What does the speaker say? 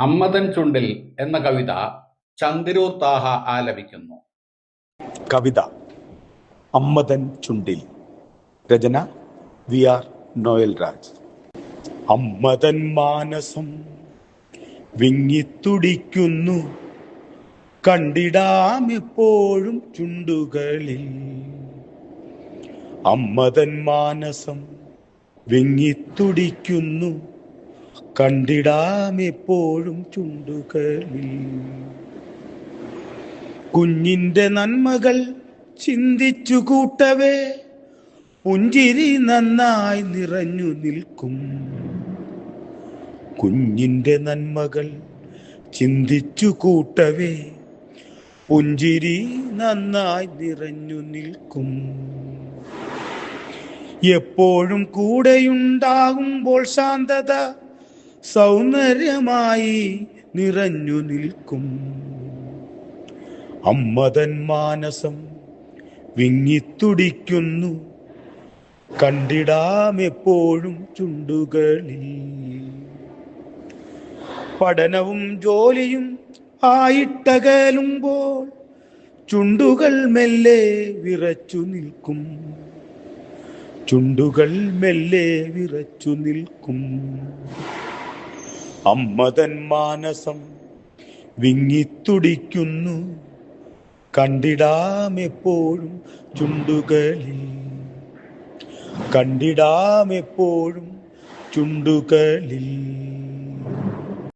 അമ്മതൻ ചുണ്ടിൽ എന്ന കവിത ചന്ദിരൂർ ആലപിക്കുന്നു. കവിത. അമ്മതൻ ചുണ്ടിൽ. രചന വി ആർ നോയൽ രാജ് അമ്മതൻ മാനസം വിങ്ങിത്തുടിക്കുന്നു. കണ്ടിടാം എപ്പോഴും ചുണ്ടുകളിൽ. അമ്മതൻ മാനസം വിങ്ങിത്തുടിക്കുന്നു. കണ്ടിടാം എപ്പോഴും ചുണ്ടുകളിൽ. കുഞ്ഞിന്റെ നന്മകൾ ചിന്തിച്ചു കൂട്ടവേ പുഞ്ചിരി നന്നായി നിറഞ്ഞു നിൽക്കും. കുഞ്ഞിന്റെ നന്മകൾ ചിന്തിച്ചു കൂട്ടവേ പുഞ്ചിരി നന്നായി നിറഞ്ഞു നിൽക്കും. എപ്പോഴും കൂടെയുണ്ടാകുമ്പോൾ ശാന്തത സൗന്ദര്യമായി നിറഞ്ഞു നിൽക്കും. അമ്മതൻ മാനസം വിങ്ങിത്തുടിക്കുന്നു. കണ്ടിടാം എപ്പോഴും ചുണ്ടുകളിൽ. പഠനവും ജോലിയും ആയിട്ടകലുമ്പോൾ ചുണ്ടുകൾ മെല്ലെ വിറച്ചു നിൽക്കും. ചുണ്ടുകൾ മെല്ലെ വിറച്ചു നിൽക്കും. അമ്മതൻ മാനസം വിങ്ങിത്തുടിക്കുന്നു. കണ്ടിടാം എപ്പോഴും ചുണ്ടുകളിൽ. കണ്ടിടാം എപ്പോഴും ചുണ്ടുകളിൽ.